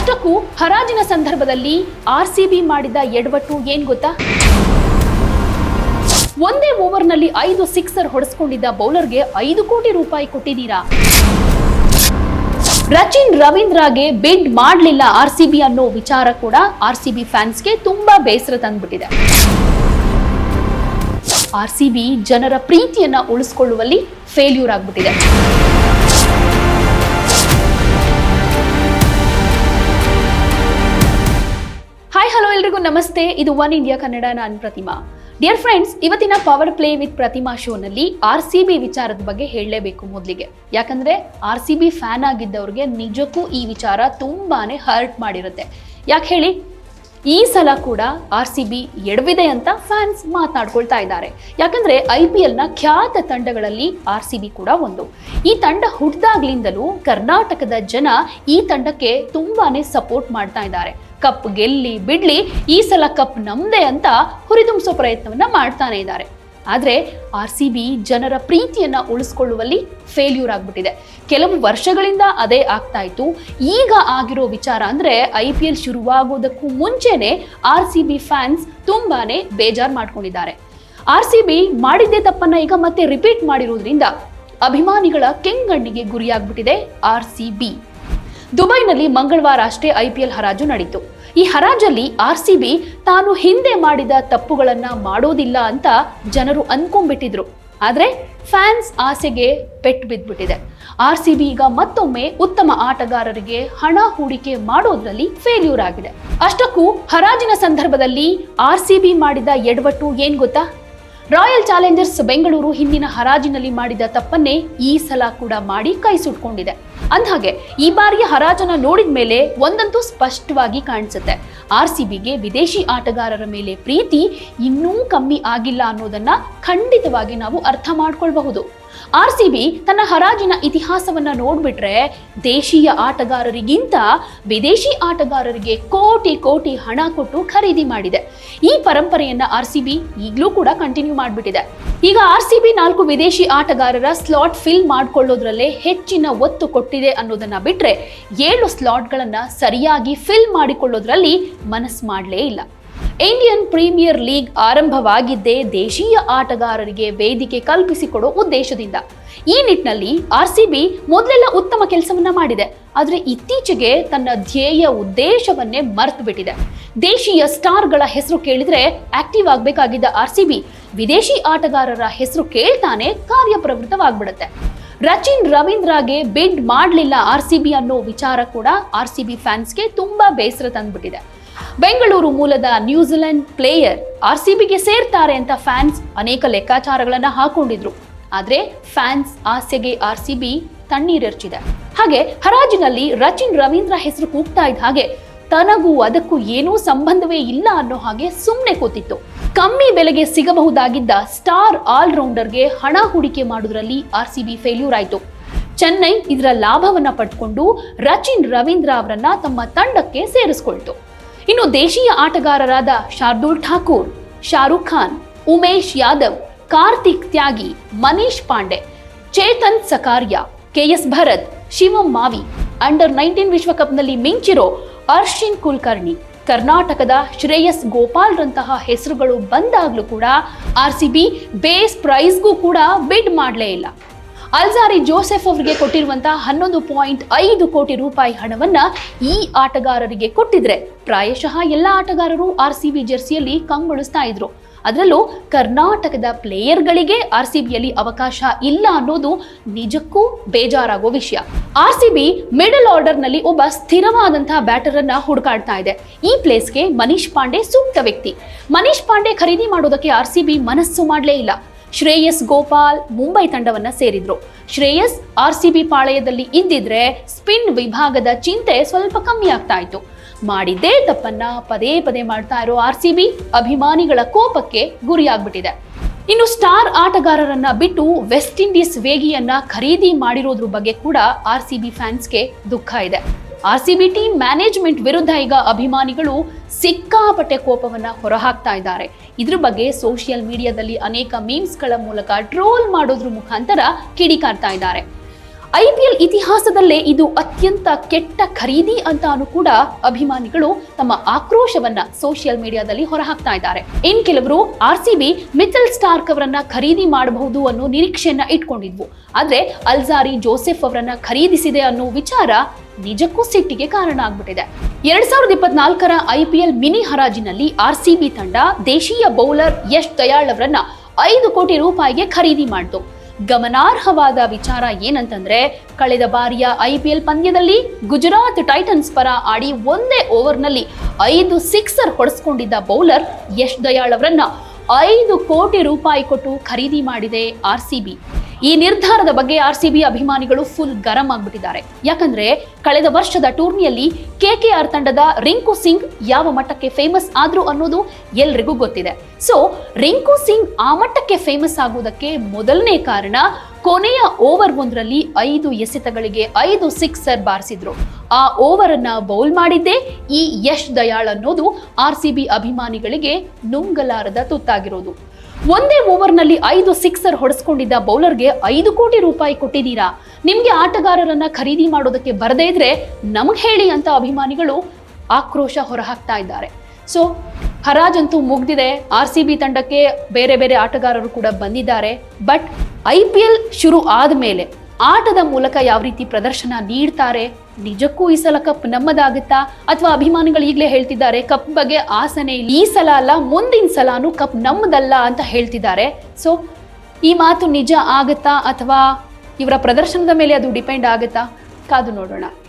ಅಷ್ಟಕ್ಕೂ ಹರಾಜಿನ ಸಂದರ್ಭದಲ್ಲಿ R C B ಮಾಡಿದ ಎಡವಟ್ಟು ಏನ್ ಗೊತ್ತಾ? ಒಂದೇ ಓವರ್ನಲ್ಲಿ ಐದು ಸಿಕ್ಸರ್ ಹೊಡೆಸ್ಕೊಂಡಿದ್ದ ಬೌಲರ್ಗೆ ಐದು ಕೋಟಿ ರೂಪಾಯಿ ಕೊಟ್ಟಿದ್ದೀರಾ? ರಚಿನ್ ರವೀಂದ್ರಗೆ ಬಿಡ್ ಮಾಡಲಿಲ್ಲ ಆರ್ ಸಿ ಬಿ ಅನ್ನೋ ವಿಚಾರ ಕೂಡ ಆರ್ ಸಿ ಬಿ ಫ್ಯಾನ್ಸ್ಗೆ ತುಂಬಾ ಬೇಸರ ತಂದ್ಬಿಟ್ಟಿದೆ. ಆರ್ ಸಿ ಬಿ ಜನರ ಪ್ರೀತಿಯನ್ನ ಉಳಿಸ್ಕೊಳ್ಳುವಲ್ಲಿ ಫೇಲ್ಯೂರ್ ಆಗ್ಬಿಟ್ಟಿದೆ. ಹಾಯ್ ಎಲ್ರಿಗೂ ನಮಸ್ತೆ. ಇದು ಒನ್ ಇಂಡಿಯಾ ಕನ್ನಡ, ನಾನು ಪ್ರತಿಮಾ. ಡಿಯರ್ ಫ್ರೆಂಡ್ಸ್, ಇವತ್ತಿನ ಪವರ್ ಪ್ಲೇ ವಿತ್ ಪ್ರತಿಮಾ ಶೋನಲ್ಲಿ ಆರ್ ಸಿ ಬಿ ವಿಚಾರದ ಬಗ್ಗೆ ಹೇಳಲೇಬೇಕು ಮೊದಲಿಗೆ. ಯಾಕಂದ್ರೆ ಆರ್ ಸಿ ಬಿ ಫ್ಯಾನ್ ಆಗಿದ್ದವ್ರಿಗೆ ನಿಜಕ್ಕೂ ಈ ವಿಚಾರ ತುಂಬಾನೇ ಹರ್ಟ್ ಮಾಡಿರುತ್ತೆ. ಯಾಕೆ ಹೇಳಿ? ಈ ಸಲ ಕೂಡ ಆರ್ ಸಿ ಬಿ ಎಡವಿದೆ ಅಂತ ಫ್ಯಾನ್ಸ್ ಮಾತನಾಡ್ಕೊಳ್ತಾ ಇದ್ದಾರೆ. ಯಾಕಂದ್ರೆ ಐ ಪಿ ಎಲ್ನ ಖ್ಯಾತ ತಂಡಗಳಲ್ಲಿ ಆರ್ ಸಿ ಬಿ ಕೂಡ ಒಂದು. ಈ ತಂಡ ಹುಟ್ಟಿದಾಗ್ಲಿಂದಲೂ ಕರ್ನಾಟಕದ ಜನ ಈ ತಂಡಕ್ಕೆ ತುಂಬಾನೇ ಸಪೋರ್ಟ್ ಮಾಡ್ತಾ ಇದ್ದಾರೆ. ಕಪ್ ಗೆಲ್ಲಿ ಬಿಡ್ಲಿ, ಈ ಸಲ ಕಪ್ ನಮ್ದೇ ಅಂತ ಹುರಿದುಂಬಿಸೋ ಪ್ರಯತ್ನವನ್ನ ಮಾಡ್ತಾನೆ ಇದ್ದಾರೆ. ಆದ್ರೆ ಆರ್ ಸಿ ಬಿ ಜನರ ಪ್ರೀತಿಯನ್ನ ಉಳಿಸ್ಕೊಳ್ಳುವಲ್ಲಿ ಫೇಲ್ಯೂರ್ ಆಗ್ಬಿಟ್ಟಿದೆ. ಕೆಲವು ವರ್ಷಗಳಿಂದ ಅದೇ ಆಗ್ತಾ ಇತ್ತು. ಈಗ ಆಗಿರೋ ವಿಚಾರ ಅಂದ್ರೆ ಐ ಪಿ ಎಲ್ ಶುರುವಾಗೋದಕ್ಕೂ ಮುಂಚೆನೆ ಆರ್ ಸಿ ಬಿ ಫ್ಯಾನ್ಸ್ ತುಂಬಾನೇ ಬೇಜಾರ್ ಮಾಡ್ಕೊಂಡಿದ್ದಾರೆ. ಆರ್ ಸಿ ಬಿ ಮಾಡಿದ್ದೇ ತಪ್ಪನ್ನ ಈಗ ಮತ್ತೆ ರಿಪೀಟ್ ಮಾಡಿರೋದ್ರಿಂದ ಅಭಿಮಾನಿಗಳ ಕೆಂಗಣ್ಣಿಗೆ ಗುರಿಯಾಗ್ಬಿಟ್ಟಿದೆ ಆರ್ ಸಿ ಬಿ. ದುಬೈನಲ್ಲಿ ಮಂಗಳವಾರ ಅಷ್ಟೇ ಐಪಿಎಲ್ ಹರಾಜು ನಡೆಯಿತು. ಈ ಹರಾಜಲ್ಲಿ ಆರ್ ಸಿ ಬಿ ತಾನು ಹಿಂದೆ ಮಾಡಿದ ತಪ್ಪುಗಳನ್ನ ಮಾಡೋದಿಲ್ಲ ಅಂತ ಜನರು ಅನ್ಕೊಂಡ್ಬಿಟ್ಟಿದ್ರು. ಆದ್ರೆ ಫ್ಯಾನ್ಸ್ ಆಸೆಗೆ ಪೆಟ್ಟು ಬಿದ್ದ್ಬಿಟ್ಟಿದೆ ಆರ್ ಸಿ ಬಿ ಈಗ ಮತ್ತೊಮ್ಮೆ ಉತ್ತಮ ಆಟಗಾರರಿಗೆ ಹಣ ಹೂಡಿಕೆ ಮಾಡೋದ್ರಲ್ಲಿ ಫೇಲ್ಯೂರ್ ಆಗಿದೆ. ಅಷ್ಟಕ್ಕೂ ಹರಾಜಿನ ಸಂದರ್ಭದಲ್ಲಿ ಆರ್ ಸಿ ಮಾಡಿದ ಎಡವಟ್ಟು ಏನ್ ಗೊತ್ತಾ? ರಾಯಲ್ ಚಾಲೆಂಜರ್ಸ್ ಬೆಂಗಳೂರು ಹಿಂದಿನ ಹರಾಜಿನಲ್ಲಿ ಮಾಡಿದ ತಪ್ಪನ್ನೇ ಈ ಸಲ ಕೂಡ ಮಾಡಿ ಕೈ ಸುಟ್ಕೊಂಡಿದೆ. ಅಂದ್ಹಾಗೆ, ಈ ಬಾರಿಯ ಹರಾಜನ್ನ ನೋಡಿದ ಮೇಲೆ ಒಂದಂತೂ ಸ್ಪಷ್ಟವಾಗಿ ಕಾಣಿಸುತ್ತೆ. ಆರ್ ಸಿ ಬಿಗೆ ವಿದೇಶಿ ಆಟಗಾರರ ಮೇಲೆ ಪ್ರೀತಿ ಇನ್ನೂ ಕಮ್ಮಿ ಆಗಿಲ್ಲ ಅನ್ನೋದನ್ನ ಖಂಡಿತವಾಗಿ ನಾವು ಅರ್ಥ ಮಾಡ್ಕೊಳ್ಬಹುದು. ಆರ್ ಸಿ ಬಿ ತನ್ನ ಹರಾಜಿನ ಇತಿಹಾಸವನ್ನ ನೋಡ್ಬಿಟ್ರೆ ದೇಶೀಯ ಆಟಗಾರರಿಗಿಂತ ವಿದೇಶಿ ಆಟಗಾರರಿಗೆ ಕೋಟಿ ಕೋಟಿ ಹಣ ಕೊಟ್ಟು ಖರೀದಿ ಮಾಡಿದೆ. ಈ ಪರಂಪರೆಯನ್ನ ಆರ್ ಸಿ ಬಿ ಈಗಲೂ ಕೂಡ ಕಂಟಿನ್ಯೂ ಮಾಡಿಬಿಟ್ಟಿದೆ. ಈಗ ಆರ್ ಸಿ ಬಿ ನಾಲ್ಕು ವಿದೇಶಿ ಆಟಗಾರರ ಸ್ಲಾಟ್ ಫಿಲ್ ಮಾಡ್ಕೊಳ್ಳೋದ್ರಲ್ಲೇ ಹೆಚ್ಚಿನ ಒತ್ತು ಕೊಟ್ಟಿದೆ ಅನ್ನೋದನ್ನ ಬಿಟ್ರೆ ಏಳು ಸ್ಲಾಟ್ಗಳನ್ನ ಸರಿಯಾಗಿ ಫಿಲ್ ಮಾಡಿಕೊಳ್ಳೋದ್ರಲ್ಲಿ ಮನಸ್ಸು ಮಾಡಲೇ ಇಲ್ಲ. ಇಂಡಿಯನ್ ಪ್ರೀಮಿಯರ್ ಲೀಗ್ ಆರಂಭವಾಗಿದ್ದೇ ದೇಶೀಯ ಆಟಗಾರರಿಗೆ ವೇದಿಕೆ ಕಲ್ಪಿಸಿಕೊಡೋ ಉದ್ದೇಶದಿಂದ. ಈ ನಿಟ್ಟಿನಲ್ಲಿ ಆರ್ ಸಿ ಬಿ ಮೊದಲೆಲ್ಲ ಉತ್ತಮ ಕೆಲಸವನ್ನ ಮಾಡಿದೆ. ಆದರೆ ಇತ್ತೀಚೆಗೆ ತನ್ನ ಧ್ಯೇಯ ಉದ್ದೇಶವನ್ನೇ ಮರೆತು ಬಿಟ್ಟಿದೆ ದೇಶೀಯ ಸ್ಟಾರ್ಗಳ ಹೆಸರು ಕೇಳಿದ್ರೆ ಆಕ್ಟಿವ್ ಆಗಬೇಕಾಗಿದ್ದ ಆರ್ ಸಿ ಬಿ ವಿದೇಶಿ ಆಟಗಾರರ ಹೆಸರು ಕೇಳ್ತಾನೆ ಕಾರ್ಯಪ್ರವೃತ್ತವಾಗ್ಬಿಡುತ್ತೆ. ರಚಿನ್ ರವೀಂದ್ರಗೆ ಬಿಡ್ ಮಾಡಲಿಲ್ಲ ಆರ್ ಸಿ ಬಿ ಅನ್ನೋ ವಿಚಾರ ಕೂಡ ಆರ್ ಸಿ ಬಿ ಫ್ಯಾನ್ಸ್ಗೆ ತುಂಬಾ ಬೇಸರ ತಂದ್ಬಿಟ್ಟಿದೆ. ಬೆಂಗಳೂರು ಮೂಲದ ನ್ಯೂಜಿಲೆಂಡ್ ಪ್ಲೇಯರ್ ಆರ್ ಸಿ ಬಿಗೆ ಸೇರ್ತಾರೆ ಅಂತ ಫ್ಯಾನ್ಸ್ ಅನೇಕ ಲೆಕ್ಕಾಚಾರಗಳನ್ನ ಹಾಕೊಂಡಿದ್ರು. ಆದ್ರೆ ಫ್ಯಾನ್ಸ್ ಆಸೆಗೆ ಆರ್ ಸಿ ಬಿ ತಣ್ಣೀರೆರ್ಚಿದೆ. ಹಾಗೆ ಹರಾಜಿನಲ್ಲಿ ರಚಿನ್ ರವೀಂದ್ರ ಹೆಸರು ಕೂಗ್ತಾ ಇದ್ದ ಹಾಗೆ ತನಗೂ ಅದಕ್ಕೂ ಏನೂ ಸಂಬಂಧವೇ ಇಲ್ಲ ಅನ್ನೋ ಹಾಗೆ ಸುಮ್ಮನೆ ಕೂತಿತ್ತು. ಕಮ್ಮಿ ಬೆಲೆಗೆ ಸಿಗಬಹುದಾಗಿದ್ದ ಸ್ಟಾರ್ ಆಲ್ರೌಂಡರ್ಗೆ ಹಣ ಹೂಡಿಕೆ ಮಾಡುವುದರಲ್ಲಿ ಆರ್ ಸಿ ಬಿ ಫೇಲ್ಯೂರ್ ಆಯಿತು. ಚೆನ್ನೈ ಇದರ ಲಾಭವನ್ನ ಪಡ್ಕೊಂಡು ರಚಿನ್ ರವೀಂದ್ರ ಅವರನ್ನ ತಮ್ಮ ತಂಡಕ್ಕೆ ಸೇರಿಸ್ಕೊಳ್ತು. ಇನ್ನು ದೇಶೀಯ ಆಟಗಾರರಾದ Shardul Thakur, Shahrukh Khan, Umesh Yadav, Kartik Tyagi, Manish Pandey, Chetan Sakariya, KS Bharat, Shivam Mavi, under nineteen ವಿಶ್ವಕಪ್ನಲ್ಲಿ ಮಿಂಚಿರೋ ಅರ್ಶಿನ್ ಕುಲ್ಕರ್ಣಿ, ಕರ್ನಾಟಕದ ಶ್ರೇಯಸ್ ಗೋಪಾಲ್ ರಂತಹ ಹೆಸರುಗಳು ಬಂದಾಗಲೂ ಕೂಡ ಆರ್ ಸಿ ಬಿ ಬೇಸ್ ಪ್ರೈಸ್ಗೂ ಕೂಡ ಬಿಡ್ ಮಾಡಲೇ ಇಲ್ಲ. ಅಲ್ಜಾರಿ ಜೋಸೆಫ್ ಅವರಿಗೆ ಕೊಟ್ಟಿರುವಂತಹ ಹನ್ನೊಂದು ಪಾಯಿಂಟ್ ಐದು ಕೋಟಿ ರೂಪಾಯಿ ಹಣವನ್ನ ಈ ಆಟಗಾರರಿಗೆ ಕೊಟ್ಟಿದ್ರೆ ಪ್ರಾಯಶಃ ಎಲ್ಲ ಆಟಗಾರರು ಆರ್ ಸಿ ಬಿ ಜೆರ್ಸಿಯಲ್ಲಿ ಕಂಗೊಳಿಸ್ತಾ ಇದ್ರು. ಅದರಲ್ಲೂ ಕರ್ನಾಟಕದ ಪ್ಲೇಯರ್ಗಳಿಗೆ ಆರ್ ಸಿ ಬಿಯಲ್ಲಿ ಅವಕಾಶ ಇಲ್ಲ ಅನ್ನೋದು ನಿಜಕ್ಕೂ ಬೇಜಾರಾಗೋ ವಿಷಯ. ಆರ್ ಸಿ ಬಿ ಮಿಡಲ್ ಆರ್ಡರ್ನಲ್ಲಿ ಒಬ್ಬ ಸ್ಥಿರವಾದಂತಹ ಬ್ಯಾಟರ್ ಅನ್ನ ಹುಡುಕಾಡ್ತಾ ಇದೆ. ಈ ಪ್ಲೇಸ್ಗೆ ಮನೀಶ್ ಪಾಂಡೆ ಸೂಕ್ತ ವ್ಯಕ್ತಿ. ಮನೀಶ್ ಪಾಂಡೆ ಖರೀದಿ ಮಾಡೋದಕ್ಕೆ ಆರ್ ಸಿ ಬಿ ಮನಸ್ಸು ಮಾಡಲೇ ಇಲ್ಲ. ಶ್ರೇಯಸ್ ಗೋಪಾಲ್ ಮುಂಬೈ ತಂಡವನ್ನ ಸೇರಿದ್ರು. ಶ್ರೇಯಸ್ ಆರ್ ಸಿ ಬಿ ಪಾಳೆಯದಲ್ಲಿ ಇದ್ದಿದ್ರೆ ಸ್ಪಿನ್ ವಿಭಾಗದ ಚಿಂತೆ ಸ್ವಲ್ಪ ಕಮ್ಮಿ ಆಗ್ತಾ ಇತ್ತು. ಮಾಡಿದ್ದೇ ತಪ್ಪನ್ನ ಪದೇ ಪದೇ ಮಾಡ್ತಾ ಇರೋ ಆರ್ ಸಿ ಅಭಿಮಾನಿಗಳ ಕೋಪಕ್ಕೆ ಗುರಿಯಾಗ್ಬಿಟ್ಟಿದೆ. ಇನ್ನು ಸ್ಟಾರ್ ಆಟಗಾರರನ್ನ ಬಿಟ್ಟು ವೆಸ್ಟ್ ಇಂಡೀಸ್ ವೇಗಿಯನ್ನ ಖರೀದಿ ಮಾಡಿರೋದ್ರ ಬಗ್ಗೆ ಕೂಡ ಆರ್ ಸಿ ಬಿ ಫ್ಯಾನ್ಸ್ಗೆ ದುಃಖ ಇದೆ. R C B team management ವಿರುದ್ಧ ಈಗ ಅಭಿಮಾನಿಗಳು ಸಿಕ್ಕಾಪಟ್ಟೆ ಕೋಪವನ್ನ ಹೊರಹಾಕ್ತಾ ಇದ್ದಾರೆ. ಇದ್ರ ಬಗ್ಗೆ ಸೋಷಿಯಲ್ ಮೀಡಿಯಾದಲ್ಲಿ ಅನೇಕ ಮೀಮ್ಸ್ಗಳ ಮೂಲಕ ಟ್ರೋಲ್ ಮಾಡೋದ್ರ ಮುಖಾಂತರ ಕಿಡಿಕಾರ್ತಾ ಇದ್ದಾರೆ. ಐ ಪಿ ಎಲ್ ಇತಿಹಾಸದಲ್ಲೇ ಇದು ಅತ್ಯಂತ ಕೆಟ್ಟ ಖರೀದಿ ಅಂತಾನು ಕೂಡ ಅಭಿಮಾನಿಗಳು ತಮ್ಮ ಆಕ್ರೋಶವನ್ನ ಸೋಷಿಯಲ್ ಮೀಡಿಯಾದಲ್ಲಿ ಹೊರಹಾಕ್ತಾ ಇದ್ದಾರೆ. ಇನ್ ಕೆಲವರು R C B Mitchell Starc ಅವರನ್ನ ಖರೀದಿ ಮಾಡಬಹುದು ಅನ್ನೋ ನಿರೀಕ್ಷೆಯನ್ನ ಇಟ್ಕೊಂಡಿದ್ವು. ಆದ್ರೆ ಅಲ್ಜಾರಿ ಜೋಸೆಫ್ ಅವರನ್ನ ಖರೀದಿಸಿದೆ ಅನ್ನೋ ವಿಚಾರ ನಿಜಕ್ಕೂ ಸಿಟ್ಟಿಗೆ ಕಾರಣ ಆಗ್ಬಿಟ್ಟಿದೆ. ಎರಡ್ ಸಾವಿರದ ಇಪ್ಪತ್ನಾಲ್ಕರ ಐ ಪಿ ಎಲ್ ಮಿನಿ ಹರಾಜಿನಲ್ಲಿ ಆರ್ ಸಿ ಬಿ ತಂಡ ದೇಶೀಯ ಬೌಲರ್ ಯಶ್ ದಯಾಳ್ ಅವರನ್ನ ಐದು ಕೋಟಿ ರೂಪಾಯಿಗೆ ಖರೀದಿ ಮಾಡಿತು. ಗಮನಾರ್ಹವಾದ ವಿಚಾರ ಏನಂತಂದ್ರೆ, ಕಳೆದ ಬಾರಿಯ ಐ ಪಿ ಎಲ್ ಪಂದ್ಯದಲ್ಲಿ ಗುಜರಾತ್ ಟೈಟನ್ಸ್ ಪರ ಆಡಿ ಒಂದೇ ಓವರ್ನಲ್ಲಿ ಐದು ಸಿಕ್ಸರ್ ಹೊಡೆಸ್ಕೊಂಡಿದ್ದ ಬೌಲರ್ ಯಶ್ ದಯಾಳ್ ಅವರನ್ನ ಐದು ಕೋಟಿ ರೂಪಾಯಿ ಕೊಟ್ಟು ಖರೀದಿ ಮಾಡಿದೆ ಆರ್ ಈ ನಿರ್ಧಾರದ ಬಗ್ಗೆ ಆರ್ ಸಿ ಬಿ ಅಭಿಮಾನಿಗಳು ಫುಲ್ ಗರಂ ಆಗ್ಬಿಟ್ಟಿದ್ದಾರೆ. ಯಾಕಂದ್ರೆ ಕಳೆದ ವರ್ಷದ ಟೂರ್ನಿಯಲ್ಲಿ ಕೆಕೆಆರ್ ತಂಡದ ರಿಂಕು ಸಿಂಗ್ ಯಾವ ಮಟ್ಟಕ್ಕೆ ಫೇಮಸ್ ಆದ್ರು ಅನ್ನೋದು ಎಲ್ರಿಗೂ ಗೊತ್ತಿದೆ. ಸೊ ರಿಂಕು ಸಿಂಗ್ ಆ ಮಟ್ಟಕ್ಕೆ ಫೇಮಸ್ ಆಗುವುದಕ್ಕೆ ಮೊದಲನೇ ಕಾರಣ ಕೊನೆಯ ಓವರ್ ಒಂದರಲ್ಲಿ ಐದು ಎಸೆತಗಳಿಗೆ ಐದು ಸಿಕ್ಸರ್ ಬಾರಿಸಿದ್ರು. ಆ ಓವರ್ ಅನ್ನ ಬೌಲ್ ಮಾಡಿದ್ದೇ ಈ ಯಶ್ ದಯಾಳ್ ಅನ್ನೋದು ಆರ್ ಅಭಿಮಾನಿಗಳಿಗೆ ನುಂಗಲಾರದ ತುತ್ತಾಗಿರೋದು. ಒಂದೇ ಓವರ್ನಲ್ಲಿ ಐದು ಸಿಕ್ಸರ್ ಹೊಡೆಸ್ಕೊಂಡಿದ್ದ ಬೌಲರ್ಗೆ ಐದು ಕೋಟಿ ರೂಪಾಯಿ ಕೊಟ್ಟಿದ್ದೀರಾ? ನಿಮ್ಗೆ ಆಟಗಾರರನ್ನ ಖರೀದಿ ಮಾಡೋದಕ್ಕೆ ಬರದೇ ಇದ್ರೆ ನಮಗೆ ಹೇಳಿ ಅಂತ ಅಭಿಮಾನಿಗಳು ಆಕ್ರೋಶ ಹೊರಹಾಕ್ತಾ ಇದ್ದಾರೆ. ಸೊ ಹರಾಜಂತೂ ಮುಗ್ದಿದೆ. ಆರ್ ಸಿ ಬಿ ತಂಡಕ್ಕೆ ಬೇರೆ ಬೇರೆ ಆಟಗಾರರು ಕೂಡ ಬಂದಿದ್ದಾರೆ. ಬಟ್ ಐ ಪಿ ಎಲ್ ಶುರು ಆದ ಮೇಲೆ ಆಟದ ಮೂಲಕ ಯಾವ ರೀತಿ ಪ್ರದರ್ಶನ ನೀಡ್ತಾರೆ? ನಿಜಕ್ಕೂ ಈ ಸಲ ಕಪ್ ನಮ್ಮದಾಗುತ್ತಾ? ಅಥವಾ ಅಭಿಮಾನಿಗಳು ಈಗಲೇ ಹೇಳ್ತಿದ್ದಾರೆ ಕಪ್ ಬಗ್ಗೆ ಆಸನೆ ಈ ಸಲ ಅಲ್ಲ, ಮುಂದಿನ ಸಲಾನು ಕಪ್ ನಮ್ಮದಲ್ಲ ಅಂತ ಹೇಳ್ತಿದ್ದಾರೆ. ಸೊ ಈ ಮಾತು ನಿಜ ಆಗುತ್ತಾ ಅಥವಾ ಇವರ ಪ್ರದರ್ಶನದ ಮೇಲೆ ಅದು ಡಿಪೆಂಡ್ ಆಗುತ್ತಾ? ಕಾದು ನೋಡೋಣ.